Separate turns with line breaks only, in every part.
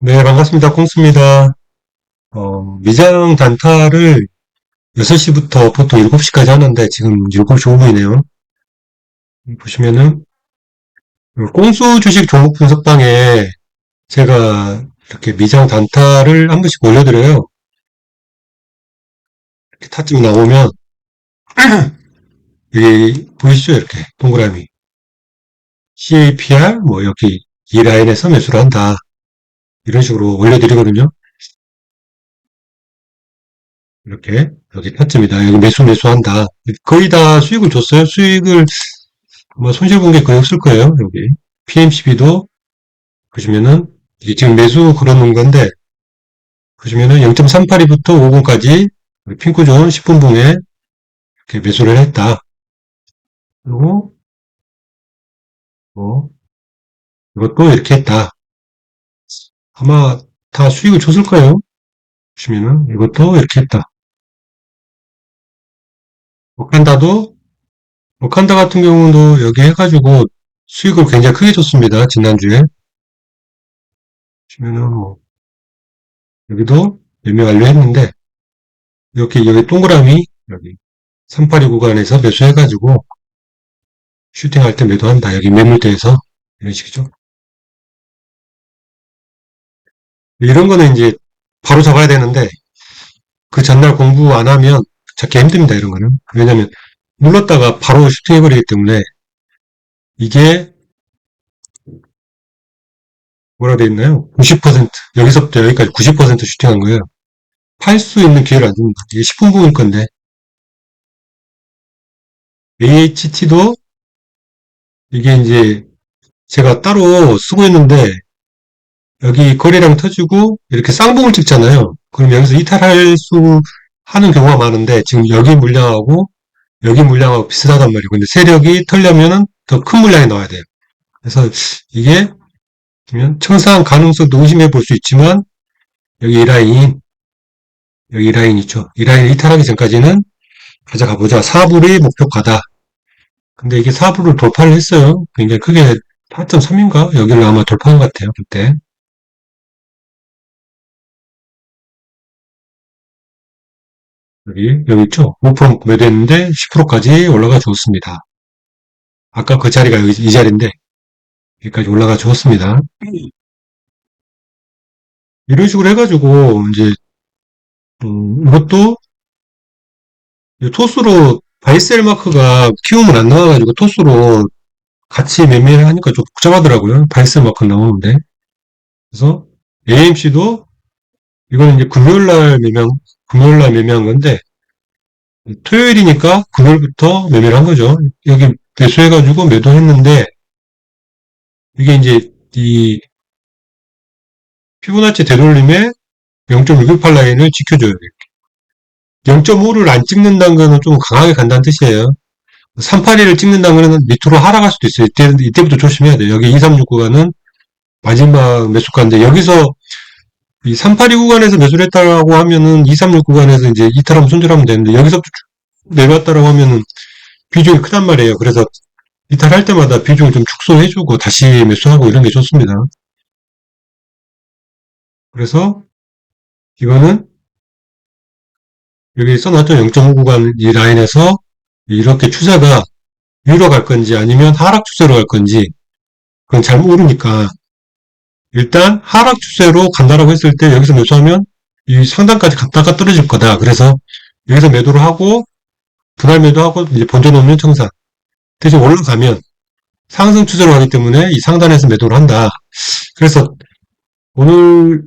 네, 반갑습니다. 콩스입니다. 어, 미장 단타를 6시부터 보통 7시까지 하는데 지금 7시 5분이네요. 보시면은 콩수 주식 종목 분석방에 제가 이렇게 미장 단타를 한 번씩 올려드려요. 이렇게 타점이 나오면 여기 보이시죠? 이렇게 동그라미 CAPR 뭐 여기 이 라인에서 매수를 한다. 이런 식으로 올려드리거든요. 이렇게 여기 타점이다. 여기 매수 매수한다. 거의 다 수익을 줬어요. 수익을 뭐 손실 본 게 거의 없을 거예요. 여기 PMCB도 보시면은 이게 지금 매수 걸어놓은 건데 보시면은 0.382부터 50까지 핑크존 10분 봉에 이렇게 매수를 했다. 그리고 뭐 이것도 이렇게 했다. 아마 다 수익을 줬을 거예요. 보시면은 이것도 이렇게 했다. 오칸다도 오칸다 같은 경우도 여기 해가지고 수익을 굉장히 크게 줬습니다. 지난주에 보시면은 뭐 여기도 매매 완료했는데 이렇게 여기 동그라미 여기 382 구간에서 매수해가지고 슈팅할 때 매도한다. 여기 매물대에서 이런 식이죠. 이런 거는 이제 바로 잡아야 되는데 그 전날 공부 안 하면 찾기 힘듭니다. 이런 거는 왜냐면 눌렀다가 바로 슈팅해버리기 때문에 이게 뭐라 돼 있나요? 90% 여기서부터 여기까지 90% 슈팅한 거예요. 팔 수 있는 기회를 안 줍니다. 이게 10분 부일 건데 AHT도 이게 이제 제가 따로 쓰고 있는데 여기 거래량 터지고 이렇게 쌍봉을 찍잖아요. 그럼 여기서 이탈할 수 하는 경우가 많은데 지금 여기 물량하고 여기 물량하고 비슷하단 말이에요. 근데 세력이 털려면은 더 큰 물량이 나와야 돼요. 그래서 이게 그러면 청산 가능성도 의심해 볼 수 있지만 여기 이 라인 여기 이 라인 있죠. 이 라인 이탈하기 전까지는 가져가 보자. 4불이 목표가다. 근데 이게 4불을 돌파를 했어요. 굉장히 크게 4.3인가? 여기를 아마 돌파한 것 같아요. 그때. 여기, 여기 있죠? 5% 매도했는데 10%까지 올라가 줬습니다. 아까 그 자리가 여기, 이 자리인데, 여기까지 올라가 줬습니다. 이런 식으로 해가지고, 이제, 음, 이것도, 이 토스로, 바이셀 마크가 키움을 안 나와가지고 토스로 같이 매매를 하니까 좀 복잡하더라고요. 바이셀 마크 나오는데. 그래서, AMC도, 이거는 이제 금요일 날 매매한, 금요일 날 매매한 건데, 토요일이니까 금요일부터 매매를 한 거죠. 여기 매수해가지고 매도했는데, 이게 이제 이 피보나치 되돌림의 0.618 라인을 지켜줘요. 0.5를 안 찍는다는 거는 좀 강하게 간다는 뜻이에요. 381을 찍는다는 거는 밑으로 하락할 수도 있어요. 이때, 이때부터 조심해야 돼요. 여기 236 구간은 마지막 매수가인데 여기서 이 382 구간에서 매수를 했다고 하면은 236 구간에서 이제 이탈하면 손절하면 되는데 여기서부터 내려왔다라고 하면은 비중이 크단 말이에요. 그래서 이탈할 때마다 비중을 좀 축소해주고 다시 매수하고 이런 게 좋습니다. 그래서 이거는 여기 써놨죠. 0.5 구간 이 라인에서 이렇게 추세가 위로 갈 건지 아니면 하락 추세로 갈 건지 그건 잘 모르니까 일단 하락 추세로 간다라고 했을 때 여기서 매수하면 이 상단까지 갔다가 떨어질 거다. 그래서 여기서 매도를 하고 분할 매도하고 이제 번져 놓으면 청산. 대신 올라가면 상승 추세로 가기 때문에 이 상단에서 매도를 한다. 그래서 오늘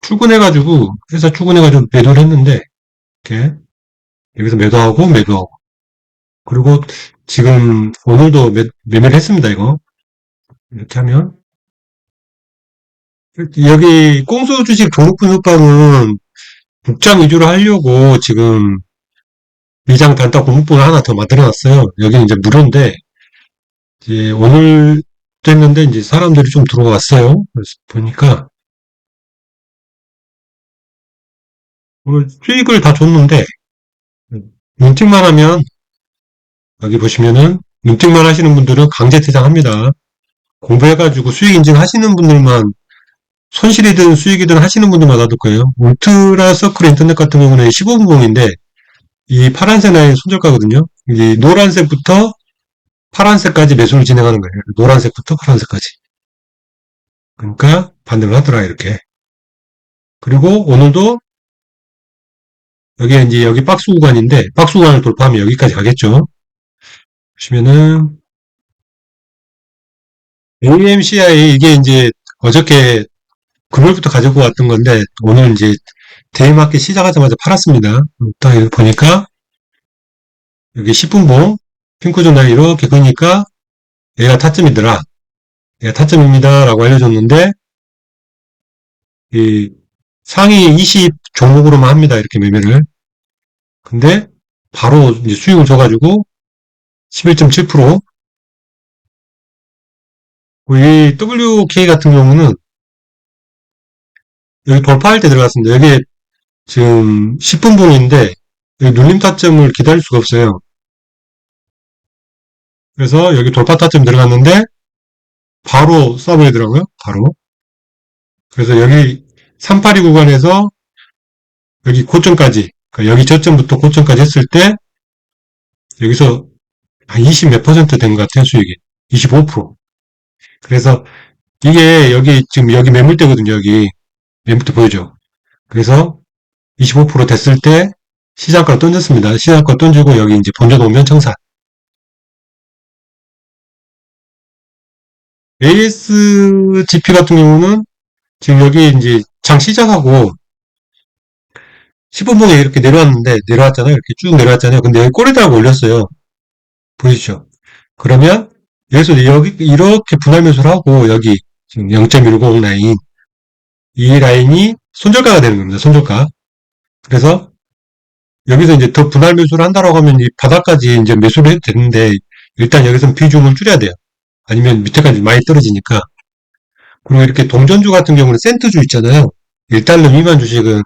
출근해가지고 회사 출근해가지고 매도를 했는데 이렇게 여기서 매도하고 매도하고 그리고 지금 오늘도 매, 매매를 했습니다. 이거 이렇게 하면 여기 꽁수 주식 종목 분석방은 북장 위주로 하려고 지금 미장 단타 공목본을 하나 더 만들어놨어요. 여기는 이제 무료인데 이제 오늘 됐는데 이제 사람들이 좀 들어왔어요. 그래서 보니까 오늘 수익을 다 줬는데 문팅만 하면 여기 보시면은 문팅만 하시는 분들은 강제 퇴장합니다. 공부해가지고 수익 인증 하시는 분들만 손실이든 수익이든 하시는 분들만 놔둘 거예요. 울트라 서클 인터넷 같은 경우는 15분봉인데 이 파란색 라인 손절가거든요. 이 노란색부터 파란색까지 매수를 진행하는 거예요. 노란색부터 파란색까지. 그러니까 반등을 하더라 이렇게. 그리고 오늘도 여기 이제 여기 박스 구간인데 박스 구간을 돌파하면 여기까지 가겠죠. 보시면은 AMCI 이게 이제 어저께 금요일부터 가지고 왔던 건데 오늘 이제 데이마켓 시작하자마자 팔았습니다. 딱 이렇게 보니까 여기 10분봉 핑크존 라인 이렇게 그니까 얘가 타점이더라. 얘가 타점입니다. 라고 알려줬는데 이 상위 20 종목으로만 합니다. 이렇게 매매를. 근데 바로 이제 수익을 줘가지고 11.7%. 이 WK 같은 경우는 여기 돌파할 때 들어갔습니다. 여기 지금 10분 봉인데 여기 눌림 타점을 기다릴 수가 없어요. 그래서 여기 돌파 타점 들어갔는데 바로 쏴버리더라고요. 바로. 그래서 여기 382 구간에서 여기 고점까지 그러니까 여기 저점부터 고점까지 했을 때 여기서 한 20 몇 퍼센트 된 것 같아요. 수익이. 25%. 그래서 이게 여기 지금 여기 매물대거든요. 여기 매물대 보이죠? 그래서 25% 됐을 때 시장가 던졌습니다. 시장가 던지고 여기 이제 본전 오면 청산. ASGP 같은 경우는 지금 여기 이제 장 시작하고 10분봉에 이렇게 내려왔는데 내려왔잖아요. 이렇게 쭉 내려왔잖아요. 근데 여기 꼬리다가 올렸어요. 보이시죠? 그러면 여기서 여기 이렇게 분할 매수를 하고 여기 지금 0.150 라인 이 라인이 손절가가 되는 겁니다. 손절가. 그래서 여기서 이제 더 분할 매수를 한다라고 하면 이 바닥까지 이제 매수를 해도 되는데 일단 여기서 비중을 줄여야 돼요. 아니면 밑에까지 많이 떨어지니까. 그리고 이렇게 동전주 같은 경우는 센트주 있잖아요. 1달러 미만 주식은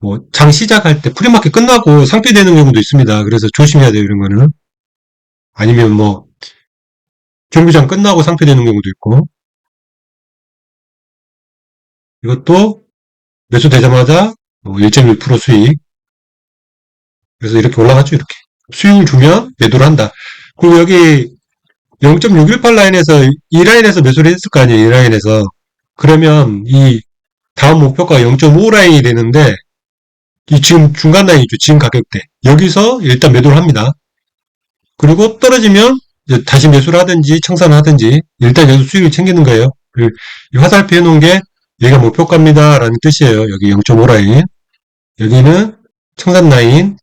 뭐 장 시작할 때 프리마켓 끝나고 상폐되는 경우도 있습니다. 그래서 조심해야 돼요. 이런 거는. 아니면 뭐 경기장 끝나고 상폐되는 경우도 있고 이것도 매수되자마자 1.1%뭐 수익. 그래서 이렇게 올라갔죠 이렇게. 수익을 주면 매도를 한다. 그리고 여기 0.618 라인에서 이 라인에서 매수를 했을 거 아니에요 이 라인에서. 그러면 이 다음 목표가 0.5 라인이 되는데 이 지금 중간 라인이죠 지금 가격대. 여기서 일단 매도를 합니다. 그리고 떨어지면 다시 매수를 하든지 청산을 하든지 일단 여기서 수익을 챙기는 거예요. 화살표 해놓은 게 여기가 목표가입니다 라는 뜻이에요. 여기 0.5 라인 여기는 청산 라인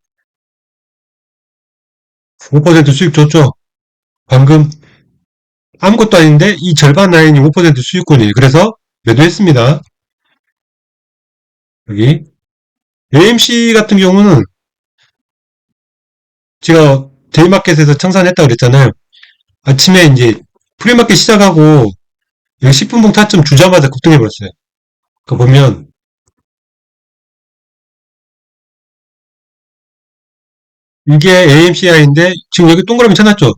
5% 수익 줬죠. 방금 아무것도 아닌데 이 절반 라인이 5% 수익권이에요. 그래서 매도했습니다. 여기 AMC 같은 경우는 제가 데이마켓에서 청산했다 그랬잖아요. 아침에 이제 프리마켓 시작하고 10분봉 타점 주자마자 급등해버렸어요. 그 보면 이게 AMCI인데 지금 여기 동그라미 쳐놨죠.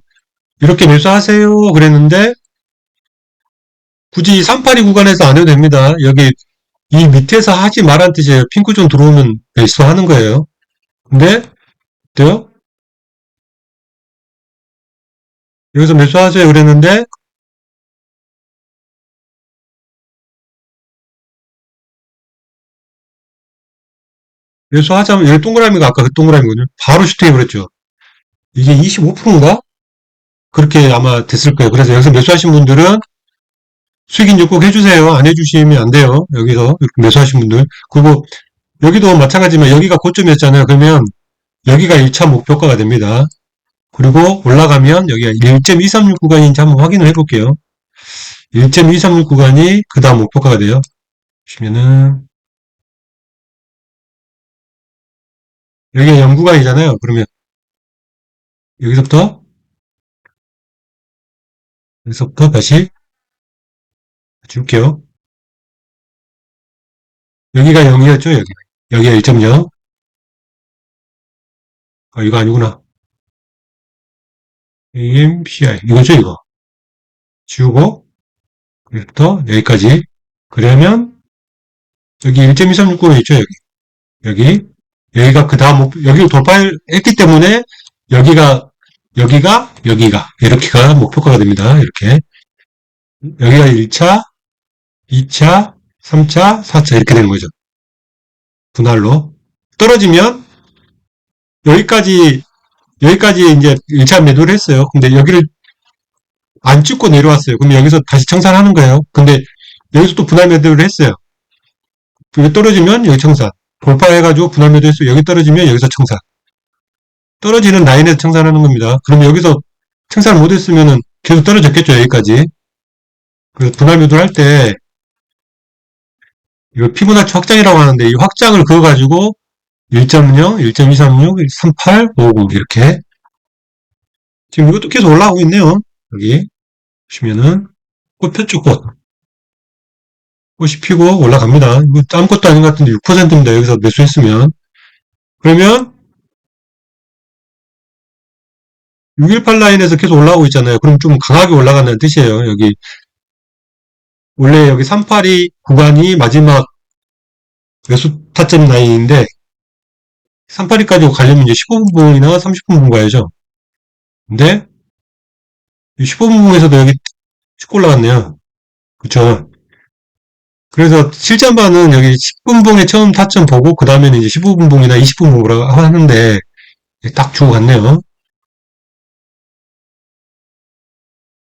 이렇게 매수하세요 그랬는데 굳이 382 구간에서 안 해도 됩니다. 여기 이 밑에서 하지 말란 뜻이에요. 핑크존 들어오면 매수하는 거예요. 근데 어때요? 여기서 매수하세요 그랬는데 매수하자면 여기 동그라미가 아까 그 동그라미거든요. 바로 슈팅해버렸죠. 이게 25%인가? 그렇게 아마 됐을 거예요. 그래서 여기서 매수하신 분들은 수익인지 꼭 해주세요. 안 해주시면 안 돼요. 여기서 이렇게 매수하신 분들. 그리고 여기도 마찬가지지만 여기가 고점이었잖아요. 그러면 여기가 1차 목표가가 됩니다. 그리고 올라가면 여기가 1.236 구간인지 한번 확인을 해볼게요. 1.236 구간이 그 다음 목표가가 돼요. 보시면은 여기가 0구간이잖아요. 그러면 여기서부터 여기서부터 다시 줄게요. 여기가 0이었죠, 여기. 여기가 1.0. 아, 이거 아니구나. AMCI. 이거죠, 이거. 지우고, 여기부터 여기까지. 그러면 여기 1.2369로 있죠, 여기. 여기. 여기가 그 다음, 목- 여기를 돌파했기 때문에 여기가, 여기가, 여기가, 이렇게가 목표가가 됩니다. 이렇게. 여기가 1차, 2차, 3차, 4차 이렇게 되는 거죠. 분할로. 떨어지면 여기까지, 여기까지 이제 1차 매도를 했어요. 근데 여기를 안 찍고 내려왔어요. 그럼 여기서 다시 청산하는 거예요. 근데 여기서 또 분할 매도를 했어요. 여기 떨어지면 여기 청산. 돌파해가지고 분할 매도 했어요. 여기 떨어지면 여기서 청산. 떨어지는 라인에서 청산하는 겁니다. 그럼 여기서 청산을 못했으면은 계속 떨어졌겠죠. 여기까지. 그래서 분할 매도를 할 때, 이거 피보나치 확장이라고 하는데, 이 확장을 그어가지고 1.0, 1.236, 38, 50 이렇게. 지금 이것도 계속 올라가고 있네요. 여기. 보시면은, 꽃 폈죠, 꽃. 피고 올라갑니다. 아무것도 아닌 것 같은데 6%입니다. 여기서 매수했으면. 그러면 618 라인에서 계속 올라오고 있잖아요. 그럼 좀 강하게 올라간다는 뜻이에요. 여기 원래 여기 382 구간이 마지막 매수 타점 라인인데 382까지 가려면 이제 15분이나 30분 가야죠. 근데 15분에서도 여기 쭉 올라갔네요. 그쵸? 그래서 실전반은 여기 10분봉에 처음 타점 보고 그 다음에는 이제 15분봉이나 20분봉으로 하는데 딱 주고 갔네요.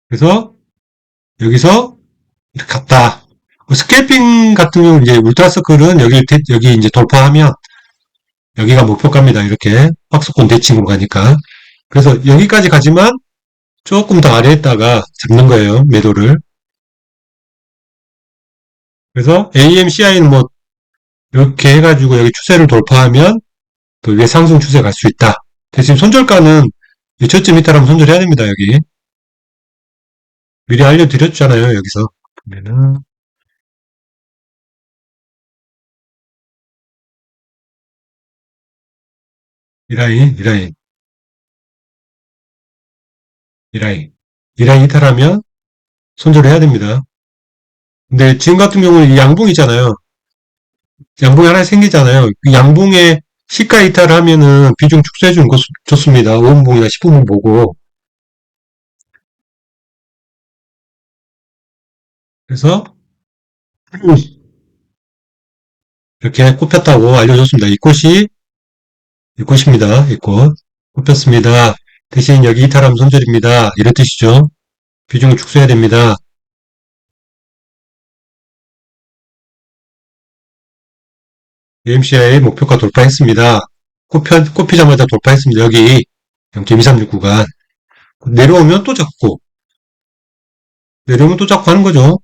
그래서 여기서 이렇게 갔다. 그 스캘핑 같은 경우는 이제 울트라서클은 여기 대- 여기 이제 돌파하면 여기가 목표가입니다. 이렇게 박스권 대칭으로 가니까. 그래서 여기까지 가지만 조금 더 아래에 있다가 잡는 거예요. 매도를. 그래서 AMCI는 뭐 이렇게 해가지고 여기 추세를 돌파하면 또 위에 상승 추세 갈 수 있다. 대신 손절가는 이 저점 이탈하면 손절해야 됩니다. 여기 미리 알려드렸잖아요. 여기서 보면은 이 라인, 이 라인, 이 라인, 이 라인 이탈하면 손절해야 됩니다. 근데 지금 같은 경우는 이 양봉 있잖아요. 양봉이 하나 생기잖아요. 그 양봉에 시가 이탈을 하면은 비중 축소해주는 거 좋습니다. 5분봉이나 10분봉 보고. 그래서 이렇게 꼽혔다고 알려줬습니다. 이 꽃이 이 꽃입니다. 이 꽃. 꼽혔습니다. 대신 여기 이탈하면 손절입니다. 이런 뜻이죠. 비중을 축소해야 됩니다. AMCI 목표가 돌파했습니다. 꼽혀, 꼽히자마자 돌파했습니다. 여기 0.236 구간. 내려오면 또 잡고, 내려오면 또 잡고 하는 거죠.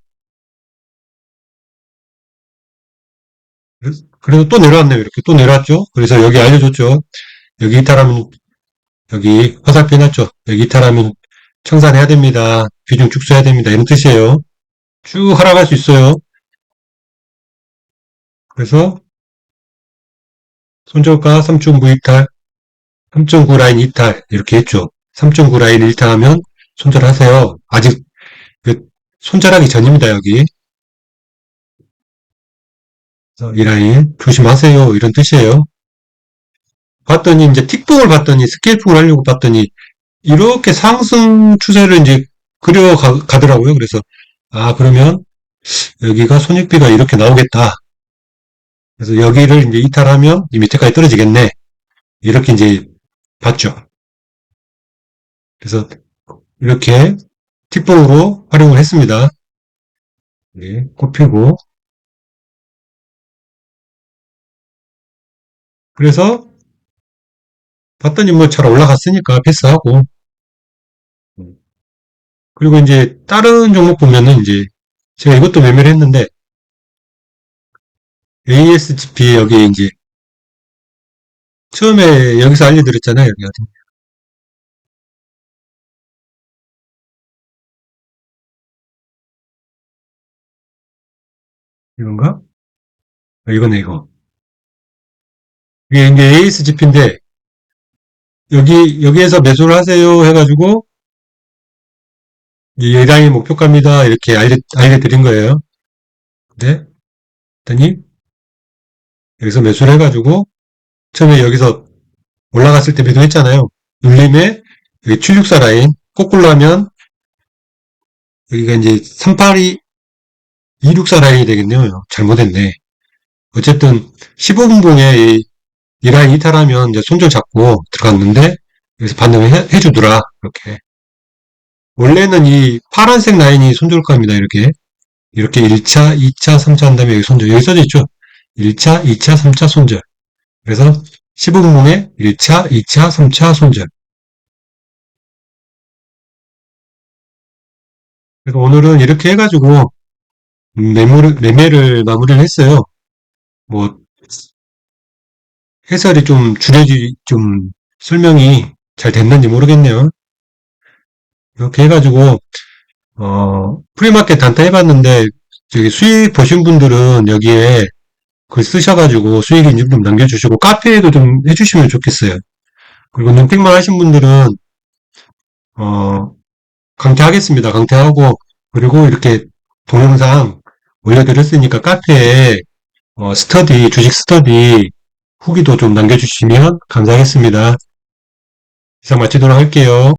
그래서, 또 내려왔네요. 이렇게 또 내려왔죠. 그래서 여기 알려줬죠. 여기 이탈하면, 여기 화살표 해놨죠. 여기 이탈하면 청산해야 됩니다. 비중 축소해야 됩니다. 이런 뜻이에요. 쭉 하락할 수 있어요. 그래서 손절가 3.9 이탈, 3.9 라인 이탈 이렇게 했죠. 3.9 라인 이탈하면 손절하세요. 아직 그 손절하기 전입니다. 여기 이 라인 조심하세요. 이런 뜻이에요. 봤더니 이제 틱봉을 봤더니 스케일풍을 하려고 봤더니 이렇게 상승 추세를 이제 그려 가, 더라고요 그래서 아 그러면 여기가 손익비가 이렇게 나오겠다. 그래서 여기를 이제 이탈하면 이 밑에까지 떨어지겠네. 이렇게 이제 봤죠. 그래서 이렇게 틱봉으로 활용을 했습니다. 네, 꼽히고 그래서 봤더니 뭐 잘 올라갔으니까 패스하고 그리고 이제 다른 종목 보면은 이제 제가 이것도 매매를 했는데 ASGP 여기 이제 처음에 여기서 알려드렸잖아요. 여기 어디 이건가? 아, 이거네 이거. 이게 이제 ASGP인데 여기 여기에서 매수를 하세요 해가지고 이 예당이 목표가입니다 이렇게 알려 알려드린 거예요. 근데 했더니 여기서 매수를 해가지고 처음에 여기서 올라갔을 때 매도했잖아요. 눌림에 여기 764 라인 거꾸로 하면 여기가 이제 382 264 라인이 되겠네요. 잘못했네. 어쨌든 15분 봉에 이, 이 라인 이탈하면 이제 손절 잡고 들어갔는데 여기서 반등을 해, 해주더라. 이렇게. 원래는 이 파란색 라인이 손절가입니다. 이렇게. 이렇게 1차, 2차, 3차 한 다음에 여기 손절. 여기 써져 있죠? 1차, 2차, 3차 손절. 그래서 15분봉에 1차, 2차, 3차 손절. 그래서 오늘은 이렇게 해가지고 음, 매물을, 매매를 마무리를 했어요. 뭐 해설이 좀 줄여지 좀 설명이 잘 됐는지 모르겠네요. 이렇게 해가지고 어 프리마켓 단타 해봤는데 저기 수익 보신 분들은 여기에 글 쓰셔가지고 수익 인증 좀 남겨주시고 카페에도 좀 해주시면 좋겠어요. 그리고 눈팅만 하신 분들은 어 강퇴하겠습니다. 강퇴하고 그리고 이렇게 동영상 올려드렸으니까 카페에 어, 스터디 주식 스터디 후기도 좀 남겨주시면 감사하겠습니다. 이상 마치도록 할게요.